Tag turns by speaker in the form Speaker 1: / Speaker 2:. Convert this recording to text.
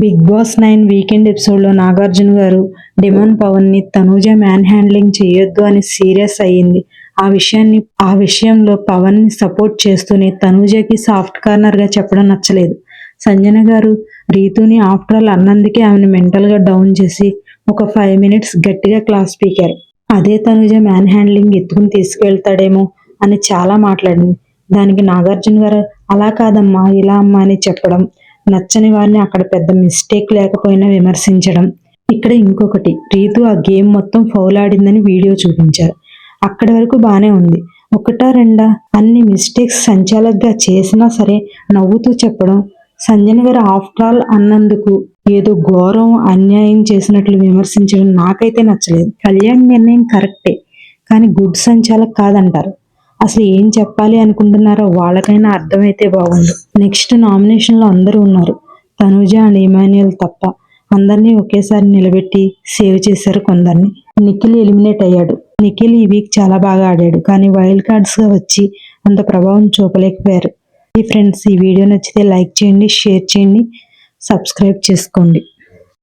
Speaker 1: Big boss nine weekend ఎపిసోడ్లో Nagarjuna garu demon పవన్ని Thanuja man handling చేయొద్దు అని సీరియస్ అయ్యింది. ఆ విషయాన్ని ఆ విషయంలో పవన్ని సపోర్ట్ చేస్తూనే తనూజకి సాఫ్ట్ కార్నర్గా చెప్పడం నచ్చలేదు. సంజన గారు రీతుని ఆఫ్టర్ ఆల్ అన్నందుకే ఆమెను మెంటల్గా డౌన్ చేసి ఒక ఫైవ్ మినిట్స్ గట్టిగా క్లాస్ పీకారు. అదే తనుజ మ్యాన్ హ్యాండ్లింగ్ ఎత్తుకుని తీసుకెళ్తాడేమో అని చాలా మాట్లాడింది. దానికి నాగార్జున గారు అలా కాదమ్మా ఇలా అమ్మా అని చెప్పడం నచ్చని వారిని అక్కడ పెద్ద మిస్టేక్ లేకపోయినా విమర్శించడం. ఇక్కడ ఇంకొకటి రీతు ఆ గేమ్ మొత్తం ఫౌల్ ఆడిందని వీడియో చూపించారు. అక్కడి వరకు బాగానే ఉంది. ఒకటా రెండా? అన్ని మిస్టేక్స్ సంచాలకుగా చేసినా సరే నవ్వుతూ చెప్పడం. సంజన గారు ఆఫ్టర్ ఆల్ అన్నందుకు ఏదో ఘోరం అన్యాయం చేసినట్లు విమర్శించడం నాకైతే నచ్చలేదు. కళ్యాణ్ నిర్ణయం కరెక్టే కానీ గుడ్ సంచాలక్ కాదంటారు. అసలు ఏం చెప్పాలి అనుకుంటున్నారో వాళ్ళకైనా అర్థమైతే బాగుండు. నెక్స్ట్ నామినేషన్లో అందరూ ఉన్నారు. తనుజ అండ్ ఇమాన్యుయల్ తప్ప అందరినీ ఒకేసారి నిలబెట్టి సేవ్ చేశారు కొందరిని. నిఖిల్ ఎలిమినేట్ అయ్యాడు. నిఖిల్ ఈ వీక్ చాలా బాగా ఆడాడు కానీ వైల్డ్ కార్డ్స్గా వచ్చి అంత ప్రభావం చూపలేకపోయారు. ఈ ఫ్రెండ్స్ ఈ వీడియో నచ్చితే లైక్ చేయండి షేర్ చేయండి సబ్స్క్రైబ్ చేసుకోండి.